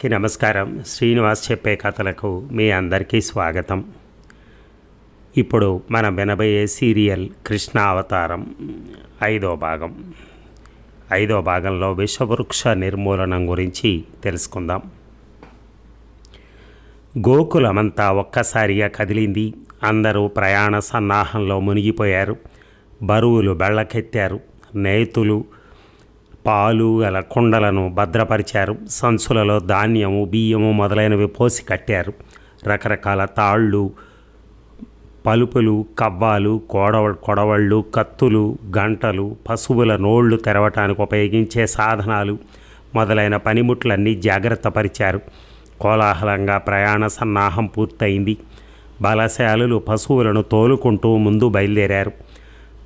అందరికీ నమస్కారం. శ్రీనివాస్ చెప్పే కథలకు మీ అందరికీ స్వాగతం. ఇప్పుడు మనం వినబోయే సీరియల్ కృష్ణ అవతారం ఐదో భాగం. ఐదో భాగంలో విషవృక్ష నిర్మూలనం గురించి తెలుసుకుందాం. గోకులమంతా ఒక్కసారిగా కదిలింది. అందరూ ప్రయాణ సన్నాహంలో మునిగిపోయారు. బరువులు బెళ్ళకెత్తారు. నేతులు పాలు గల కుండలను భద్రపరిచారు. సంచులలో ధాన్యము బియ్యము మొదలైనవి పోసి కట్టారు. రకరకాల తాళ్ళు పలుపులు కవ్వాలు కోడవ కొడవళ్ళు కత్తులు గంటలు పశువుల నోళ్ళు తెరవటానికి ఉపయోగించే సాధనాలు మొదలైన పనిముట్లన్నీ జాగ్రత్త పరిచారు. కోలాహలంగా ప్రయాణ సన్నాహం పూర్తయింది. బలశాలులు పశువులను తోలుకుంటూ ముందు బయలుదేరారు.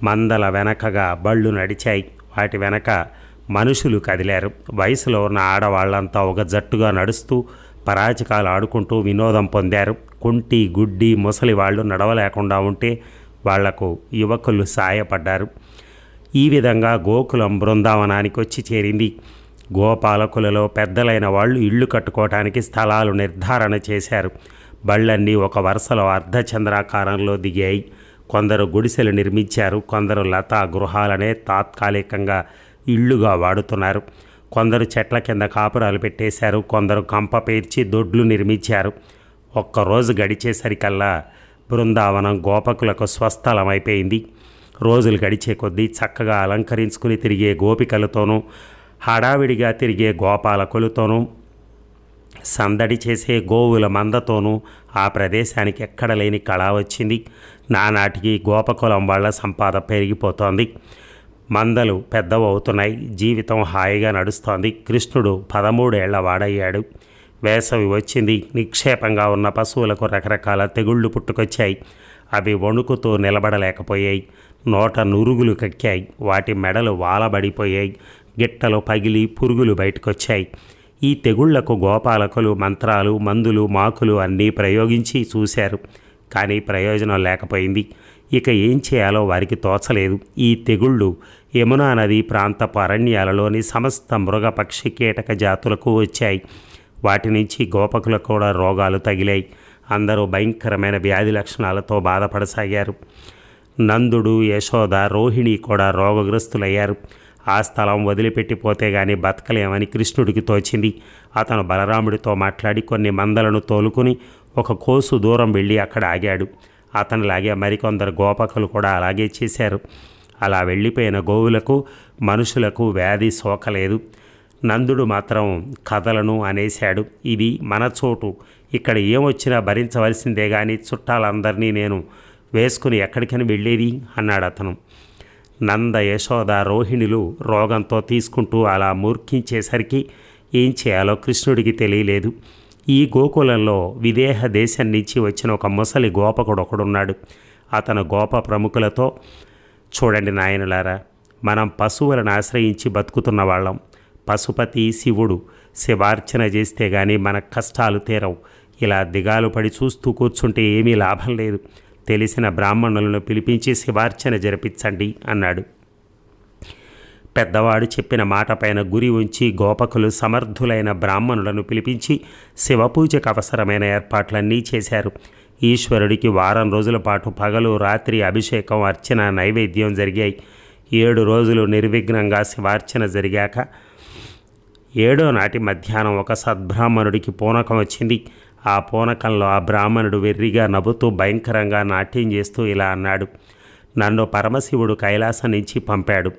మందల వెనకగా బళ్ళు నడిచాయి. వాటి వెనక మనుషులు కదిలారు. వయసులో ఉన్న ఆడవాళ్ళంతా ఒక జట్టుగా నడుస్తూ పరాచికాలు ఆడుకుంటూ వినోదం పొందారు. కుంటి గుడ్డి ముసలి వాళ్ళు నడవలేకుండా ఉంటే వాళ్ళకు యువకులు సాయపడ్డారు. ఈ విధంగా గోకులం బృందావనానికి వచ్చి చేరింది. గోపాలకులలో పెద్దలైన వాళ్ళు ఇళ్ళు కట్టుకోవటానికి స్థలాలు నిర్ధారణ చేశారు. బళ్ళన్నీ ఒక వరుసలో అర్ధచంద్రాకారంలో దిగాయి. కొందరు గుడిసెలు నిర్మించారు. కొందరు లతా గృహాలనే తాత్కాలికంగా ఇళ్ళుగా వాడుతున్నారు. కొందరు చెట్ల కింద కాపురాలు పెట్టేశారు. కొందరు కంప పేర్చి దొడ్లు నిర్మించారు. ఒక్కరోజు గడిచేసరికల్లా బృందావనం గోపకులకు స్వస్థలమైపోయింది. రోజులు గడిచే కొద్దీ చక్కగా అలంకరించుకుని తిరిగే గోపికలతోనూ హడావిడిగా తిరిగే గోపాలకులతోనూ సందడి చేసే గోవుల మందతోనూ ఆ ప్రదేశానికి ఎక్కడ లేని కళ వచ్చింది. నానాటికి గోపకులం వాళ్ళ సంపాద పెరిగిపోతోంది. మందలు పెద్దవవుతున్నాయి జీవితం హాయిగా నడుస్తోంది. కృష్ణుడు పదమూడేళ్ళ వాడయ్యాడు. వేసవి వచ్చింది. నిక్షేపంగా ఉన్న పశువులకు రకరకాల తెగుళ్ళు పుట్టుకొచ్చాయి. అవి వణుకుతూ నిలబడలేకపోయాయి. నోట నురుగులు కక్కాయి. వాటి మెడలు వాలబడిపోయాయి. గిట్టలు పగిలి పురుగులు బయటకొచ్చాయి. ఈ తెగుళ్ళకు గోపాలకులు మంత్రాలు మందులు మాకులు అన్నీ ప్రయోగించి చూశారు. కానీ ప్రయోజనం లేకపోయింది. ఇక ఏం చేయాలో వారికి తోచలేదు. ఈ తెగుళ్ళు యమునా నది ప్రాంతపు అరణ్యాలలోని సమస్త మృగపక్షి కీటక జాతులకు వచ్చాయి. వాటి నుంచి గోపకులకు కూడా రోగాలు తగిలాయి. అందరూ భయంకరమైన వ్యాధి లక్షణాలతో బాధపడసాగారు. నందుడు యశోద రోహిణి కూడా రోగగ్రస్తులయ్యారు. ఆ స్థలం వదిలిపెట్టిపోతే గాని బతకలేమని కృష్ణుడికి తోచింది. అతను బలరాముడితో మాట్లాడి కొన్ని మందలను తోలుకుని ఒక కోసు దూరం వెళ్ళి అక్కడ ఆగాడు. అతనిలాగే మరికొందరు గోపకులు కూడా అలాగే చేశారు. అలా వెళ్ళిపోయిన గోవులకు మనుషులకు వ్యాధి సోకలేదు. నందుడు మాత్రం కథలను అనేశాడు. ఇది మన చోటు. ఇక్కడ ఏమొచ్చినా భరించవలసిందే కానీ చుట్టాలందరినీ నేను వేసుకుని ఎక్కడికని వెళ్ళేది? అన్నాడు అతను. నంద యశోద రోహిణులు రోగంతో తీసుకుంటూ అలా మూర్ఖించేసరికి ఏం చేయాలో కృష్ణుడికి తెలియలేదు. ఈ గోకులంలో విదేహ దేశం నుంచి వచ్చిన ఒక ముసలి గోపకుడు ఒకడున్నాడు. అతను గోప ప్రముఖులతో చూడండి నాయనులారా మనం పశువులను ఆశ్రయించి బతుకుతున్న వాళ్ళం. పశుపతి శివుడు శివార్చన చేస్తే గాని మన కష్టాలు తీరవు. ఇలా దిగాలు పడి చూస్తూ కూర్చుంటే ఏమీ లాభం లేదు. తెలిసిన బ్రాహ్మణులను పిలిపించి శివార్చన జరిపించండి అన్నాడు. పెద్దవాడు చెప్పిన మాట పైన గురి ఉంచి గోపకులు సమర్థులైన బ్రాహ్మణులను పిలిపించి శివపూజకు అవసరమైన ఏర్పాట్లన్నీ చేశారు. ఈశ్వరుడికి వారం రోజుల పాటు పగలు రాత్రి అభిషేకం అర్చన నైవేద్యం జరిగాయి. ఏడు రోజులు నిర్విఘ్నంగా శివార్చన జరిగాక ఏడో నాటి మధ్యాహ్నం ఒక సద్బ్రాహ్మణుడికి పూనకం వచ్చింది. ఆ పూనకంలో ఆ బ్రాహ్మణుడు వెర్రిగా నవ్వుతూ భయంకరంగా నాట్యం చేస్తూ ఇలా అన్నాడు. నన్ను పరమశివుడు కైలాసం నుంచి పంపాడు.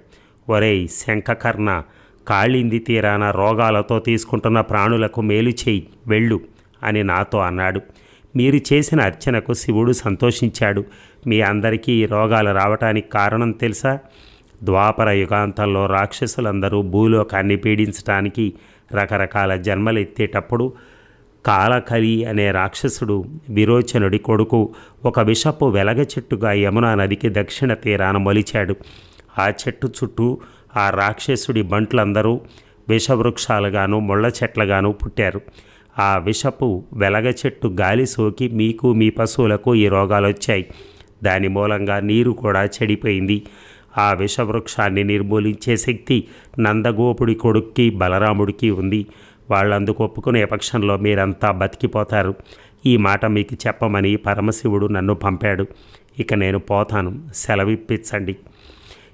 ఒరేయ్ శంఖకర్ణ కాళింది తీరాన రోగాలతో తీసుకుంటున్న ప్రాణులకు మేలు చేయి వెళ్ళు అని నాతో అన్నాడు. మీరు చేసిన అర్చనకు శివుడు సంతోషించాడు. మీ అందరికీ ఈ రోగాలు రావటానికి కారణం తెలుసా? ద్వాపర యుగాంతంలో రాక్షసులందరూ భూలోకాన్ని పీడించడానికి రకరకాల జన్మలు ఎత్తేటప్పుడు కాలకలి అనే రాక్షసుడు విరోచనుడి కొడుకు ఒక విషపు వెలగ చెట్టుగా యమునా నదికి దక్షిణ తీరాన మొలిచాడు. ఆ చెట్టు చుట్టూ ఆ రాక్షసుడి బంట్లందరూ విషవృక్షాలుగాను ముళ్ళ చెట్లుగాను పుట్టారు. ఆ విషపు వెలగ చెట్టు గాలి సోకి మీకు మీ పశువులకు ఈ రోగాలు వచ్చాయి దాని మూలంగా నీరు కూడా చెడిపోయింది. ఆ విషవృక్షాన్ని నిర్మూలించే శక్తి నందగోపుడి కొడుక్కి బలరాముడికి ఉంది. వాళ్ళందుకు ఒప్పుకునే పక్షంలో మీరంతా బతికిపోతారు. ఈ మాట మీకు చెప్పమని పరమశివుడు నన్ను పంపాడు. ఇక నేను పోతాను. సెలవిప్పించండి.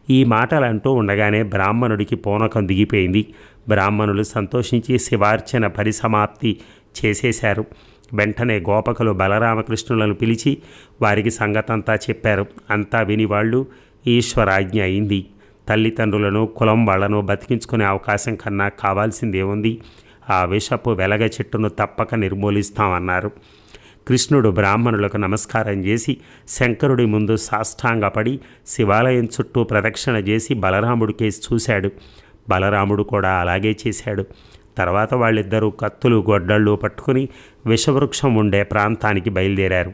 ఈ మాటలు అంటూ ఉండగానే బ్రాహ్మణుడికి పూనకం దిగిపోయింది. బ్రాహ్మణులు సంతోషించి శివార్చన పరిసమాప్తి చేసేశారు. వెంటనే గోపకులు బలరామకృష్ణులను పిలిచి వారికి సంగతంతా చెప్పారు. అంతా విని వాళ్ళు ఈశ్వరాజ్ఞ అయింది. తల్లిదండ్రులను కులం వాళ్ళను బతికించుకునే అవకాశం కన్నా కావాల్సిందేముంది ఆ విషపు వెలగ చెట్టును తప్పక నిర్మూలిస్తామన్నారు. కృష్ణుడు బ్రాహ్మణులకు నమస్కారం చేసి శంకరుడి ముందు సాష్టాంగపడి శివాలయం చుట్టూ ప్రదక్షిణ చేసి బలరాముడి కేసి చూశాడు. బలరాముడు కూడా అలాగే చేశాడు. తర్వాత వాళ్ళిద్దరూ కత్తులు గొడ్డళ్ళు పట్టుకుని విషవృక్షం ఉండే ప్రాంతానికి బయలుదేరారు.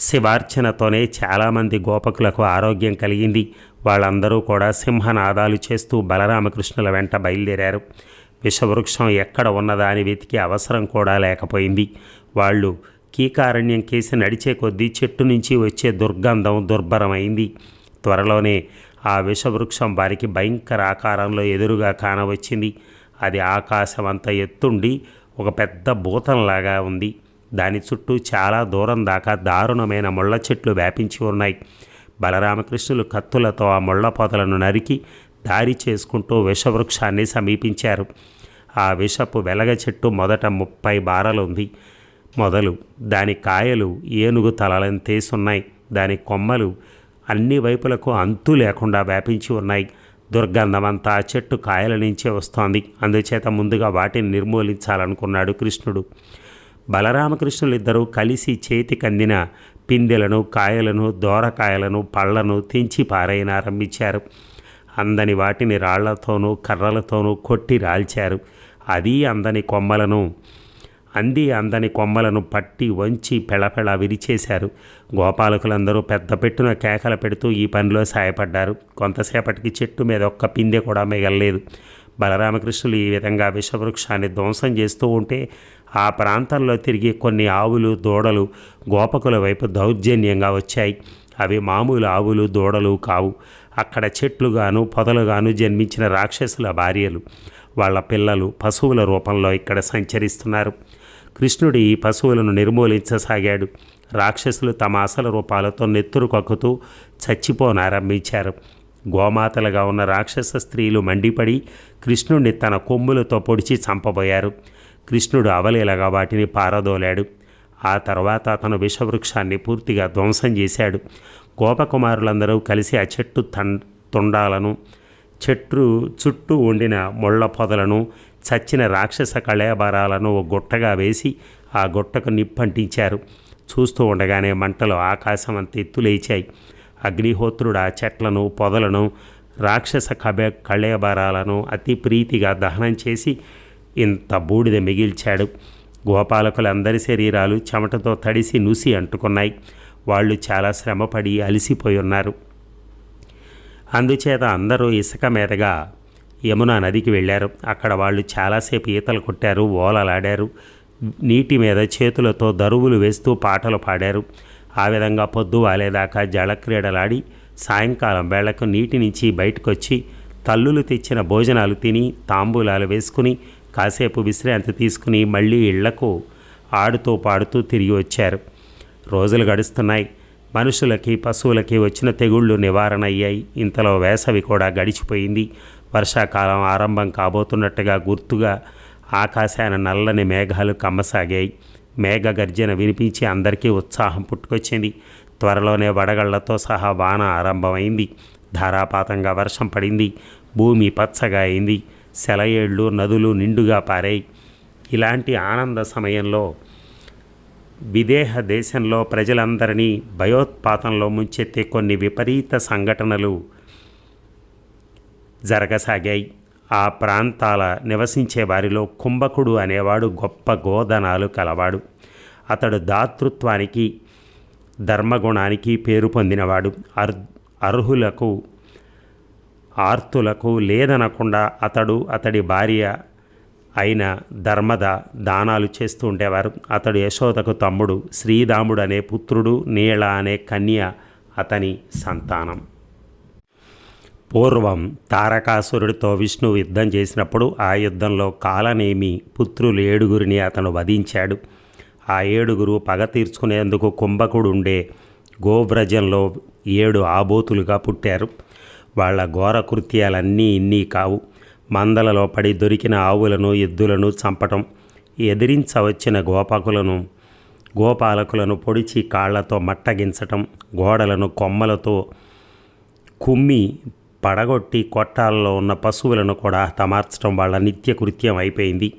శివార్చనతోనే చాలామంది గోపకులకు ఆరోగ్యం కలిగింది. వాళ్ళందరూ కూడా సింహనాదాలు చేస్తూ బలరామకృష్ణుల వెంట బయలుదేరారు. విషవృక్షం ఎక్కడ ఉన్నదా అని వెతికే అవసరం కూడా లేకపోయింది. వాళ్ళు కీకారణ్యం కేసి నడిచే కొద్దీ చెట్టు నుంచి వచ్చే దుర్గంధం దుర్భరమైంది. త్వరలోనే ఆ విషవృక్షం వారికి భయంకర ఆకారంలో ఎదురుగా కానవచ్చింది. అది ఆకాశం అంత ఎత్తుండి ఒక పెద్ద భూతంలాగా ఉంది. దాని చుట్టూ చాలా దూరం దాకా దారుణమైన ముళ్ళ చెట్లు వ్యాపించి ఉన్నాయి. బలరామకృష్ణులు కత్తులతో ఆ ముళ్ళ పొదలను నరికి దారి చేసుకుంటూ విషవృక్షాన్ని సమీపించారు. ఆ విషపు వెలగ చెట్టు మొదట ముప్పై బారలుంది. మొదలు దాని కాయలు ఏనుగు తలలంతేసున్నాయి దాని కొమ్మలు అన్ని వైపులకు అంతు లేకుండా వ్యాపించి ఉన్నాయి. దుర్గంధమంతా చెట్టు కాయల నుంచే వస్తోంది. అందుచేత ముందుగా వాటిని నిర్మూలించాలనుకున్నాడు కృష్ణుడు. బలరామకృష్ణులిద్దరూ కలిసి చేతికందిన పిందెలను కాయలను దోరకాయలను పళ్ళను తెంచి పారేయనారంభించారు. అందని వాటిని రాళ్ళతోనూ కర్రలతోనూ కొట్టి రాల్చారు. అది అందని కొమ్మలను అంది అందని కొమ్మలను పట్టి వంచి పెళపెళ విరిచేశారు. గోపాలకులందరూ పెద్ద పెట్టున కేకలు పెడుతూ ఈ పనిలో సాయపడ్డారు. కొంతసేపటికి చెట్టు మీద ఒక్క పిందె కూడా మిగలలేదు. బలరామకృష్ణులు ఈ విధంగా విషవృక్షాన్ని ధ్వంసం చేస్తూ ఉంటే ఆ ప్రాంతంలో తిరిగి కొన్ని ఆవులు దూడలు గోపకుల వైపు దౌర్జన్యంగా వచ్చాయి. అవి మామూలు ఆవులు దూడలు కావు. అక్కడ చెట్లుగాను పొదలుగాను జన్మించిన రాక్షసుల భార్యలు. వాళ్ళ పిల్లలు పశువుల రూపంలో ఇక్కడ సంచరిస్తున్నారు. కృష్ణుడు ఈ పశువులను నిర్మూలించసాగాడు. రాక్షసులు తమ అసలు రూపాలతో నెత్తురు కక్కుతూ చచ్చిపోనారంభించారు. గోమాతలుగా ఉన్న రాక్షస స్త్రీలు మండిపడి కృష్ణుడిని తన కొమ్ములతో పొడిచి చంపబోయారు. కృష్ణుడు అవలీలగా వాటిని పారదోలాడు. ఆ తర్వాత అతను విషవృక్షాన్ని పూర్తిగా ధ్వంసం చేశాడు. గోపకుమారులందరూ కలిసి ఆ చెట్టు తం తుండాలను చెట్టు చుట్టూ ఉండిన ముళ్ళ పొదలను చచ్చిన రాక్షస కళేబరాలను ఓ గుట్టగా వేసి ఆ గుట్టకు నిప్పంటించారు. చూస్తూ ఉండగానే మంటలు ఆకాశం అంత ఎత్తులేచాయి. అగ్నిహోత్రుడు ఆ చెట్లను పొదలను రాక్షస కబె కళేబరాలను అతి ప్రీతిగా దహనం చేసి ఇంత బూడిద మిగిల్చాడు. గోపాలకులందరి శరీరాలు చెమటతో తడిసి నుసి అంటుకున్నాయి. వాళ్ళు చాలా శ్రమపడి అలసిపోయి ఉన్నారు. అందుచేత అందరూ ఇసుక మీదగా యమునా నదికి వెళ్ళారు. అక్కడ వాళ్ళు చాలాసేపు ఈతలు కొట్టారు ఓలలాడారు నీటి మీద చేతులతో దరువులు వేస్తూ పాటలు పాడారు. ఆ విధంగా పొద్దు వాలేదాకా జలక్రీడలాడి సాయంకాలం వేళకు నీటి నుంచి బయటకొచ్చి తల్లులు తెచ్చిన భోజనాలు తిని తాంబూలాలు వేసుకుని కాసేపు విశ్రాంతి తీసుకుని మళ్ళీ ఇళ్ళకు ఆడుతూ పాడుతూ తిరిగి వచ్చారు. రోజులు గడుస్తున్నాయి. మనుషులకి పశువులకి వచ్చిన తెగుళ్ళు నివారణ అయ్యాయి. ఇంతలో వేసవి కూడా గడిచిపోయింది. వర్షాకాలం ఆరంభం కాబోతున్నట్టుగా గుర్తుగా ఆకాశాన నల్లని మేఘాలు కమ్మసాగాయి. మేఘ గర్జన వినిపించి అందరికీ ఉత్సాహం పుట్టుకొచ్చింది. త్వరలోనే వడగళ్ళతో సహా వాన ఆరంభమైంది. ధారాపాతంగా వర్షం పడింది. భూమి పచ్చగా అయింది. సెలయేళ్ళు నదులు నిండుగా పారాయి. ఇలాంటి ఆనంద సమయంలో విదేహ దేశంలో ప్రజలందరినీ భయోత్పాతంలో ముంచెత్తే కొన్ని విపరీత సంఘటనలు జరగసాగాయి. ఆ ప్రాంతాల నివసించే వారిలో కుంభకుడు అనేవాడు గొప్ప గోధనాలు కలవాడు. అతడు దాతృత్వానికి ధర్మగుణానికి పేరు పొందినవాడు. అర్ అర్హులకు ఆర్తులకు లేదనకుండా అతడు అతడి భార్య అయిన ధర్మద దానాలు చేస్తూ ఉండేవారు. అతడు యశోదకు తమ్ముడు శ్రీరాముడు అనే పుత్రుడు నీళ అనే కన్య అతని సంతానం. పూర్వం తారకాసురుడితో విష్ణువు యుద్ధం చేసినప్పుడు ఆ యుద్ధంలో కాలనేమి పుత్రులు ఏడుగురిని అతను వధించాడు. ఆ ఏడుగురు పగ తీర్చుకునేందుకు కుంభకుడు ఉండే గోవ్రజంలో ఏడు ఆబోతులుగా పుట్టారు. వాళ్ళ ఘోర కృత్యాలన్నీ ఇన్నీ కావు. మందలలో పడి దొరికిన ఆవులను ఎద్దులను చంపటం ఎదిరించవచ్చిన గోపాకులను గోపాలకులను పొడిచి కాళ్ళతో మట్టగించటం గోడలను కొమ్మలతో కుమ్మి పడగొట్టి కొట్టాలలో ఉన్న పశువులను కూడా తమార్చడం వాళ్ళ నిత్య కృత్యం అయిపోయింది.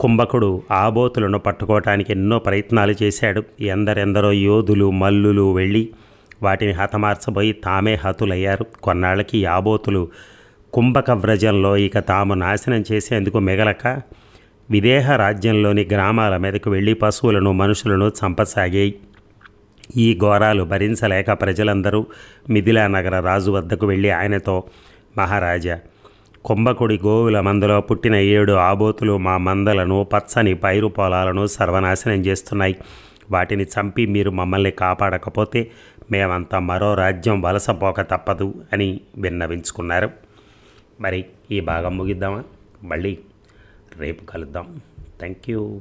కుంభకుడు ఆబోతులను పట్టుకోవటానికి ఎన్నో ప్రయత్నాలు చేశాడు. ఎందరెందరో యోధులు మల్లులు వెళ్ళి వాటిని హతమార్చబోయి తామే హతులయ్యారు. కొన్నాళ్ళకి యాబోతులు ఆబోతులు కుంభక వ్రజంలో ఇక తాము నాశనం చేసేందుకు మిగలక విదేహ రాజ్యంలోని గ్రామాల మీదకు వెళ్ళి పశువులను మనుషులను చంపసాగాయి. ఈ ఘోరాలు భరించలేక ప్రజలందరూ మిథిలా నగర రాజు వద్దకు వెళ్ళి ఆయనతో మహారాజా కుంభకుడి గోవుల మందలో పుట్టిన ఏడు ఆబోతులు మా మందలను పచ్చని పైరు పొలాలను సర్వనాశనం చేస్తున్నాయి. వాటిని చంపి మీరు మమ్మల్ని కాపాడకపోతే మేమంతా మరో రాజ్యం వలసపోక తప్పదు అని విన్నవించుకున్నారు. మరి ఈ భాగం ముగిద్దామా? మళ్ళీ రేపు కలుద్దాం. Thank you